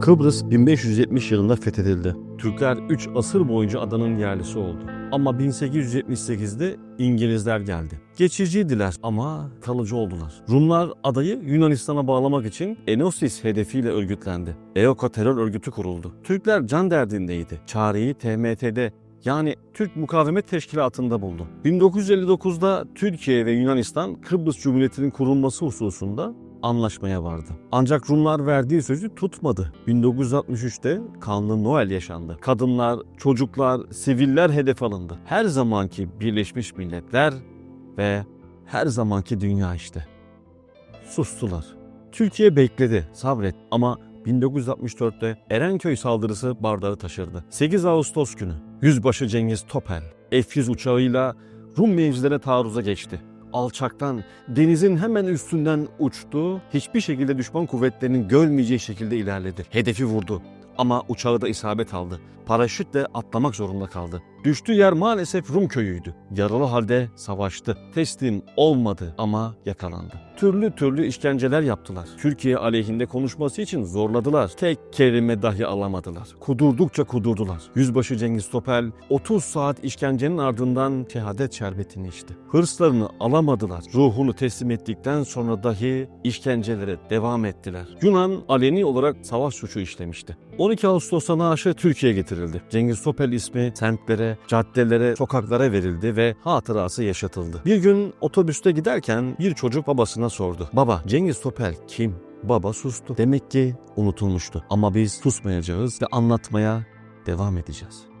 Kıbrıs 1570 yılında fethedildi. Türkler 3 asır boyunca adanın yerlisi oldu. Ama 1878'de İngilizler geldi. Geçiciydiler ama kalıcı oldular. Rumlar adayı Yunanistan'a bağlamak için Enosis hedefiyle örgütlendi. EOKA terör örgütü kuruldu. Türkler can derdindeydi. Çareyi TMT'de yani Türk Mukavemet Teşkilatı'nda buldu. 1959'da Türkiye ve Yunanistan Kıbrıs Cumhuriyeti'nin kurulması hususunda anlaşmaya vardı. Ancak Rumlar verdiği sözü tutmadı. 1963'te kanlı Noel yaşandı. Kadınlar, çocuklar, siviller hedef alındı. Her zamanki Birleşmiş Milletler ve her zamanki dünya işte. Sustular. Türkiye bekledi, sabret ama 1964'te Erenköy saldırısı bardağı taşırdı. 8 Ağustos günü Yüzbaşı Cengiz Topel F-100 uçağıyla Rum mevzilerine taarruza geçti. Alçaktan denizin hemen üstünden uçtu. Hiçbir şekilde düşman kuvvetlerinin görmeyeceği şekilde ilerledi. Hedefi vurdu ama uçağı da isabet aldı. Paraşütle atlamak zorunda kaldı. Düştüğü yer maalesef Rum köyüydü. Yaralı halde savaştı. Teslim olmadı ama yakalandı. Türlü türlü işkenceler yaptılar. Türkiye aleyhinde konuşması için zorladılar. Tek kelime dahi alamadılar. Kudurdukça kudurdular. Yüzbaşı Cengiz Topel 30 saat işkencenin ardından şehadet şerbetini içti. Hırslarını alamadılar. Ruhunu teslim ettikten sonra dahi işkencelere devam ettiler. Yunan aleni olarak savaş suçu işlemişti. 12 Ağustos'ta naaşı Türkiye'ye getirildi. Cengiz Topel ismi semtlere, caddelere, sokaklara verildi ve hatırası yaşatıldı. Bir gün otobüste giderken bir çocuk babasına sordu. Baba Cengiz Topel kim? Baba sustu. Demek ki unutulmuştu. Ama biz susmayacağız ve anlatmaya devam edeceğiz.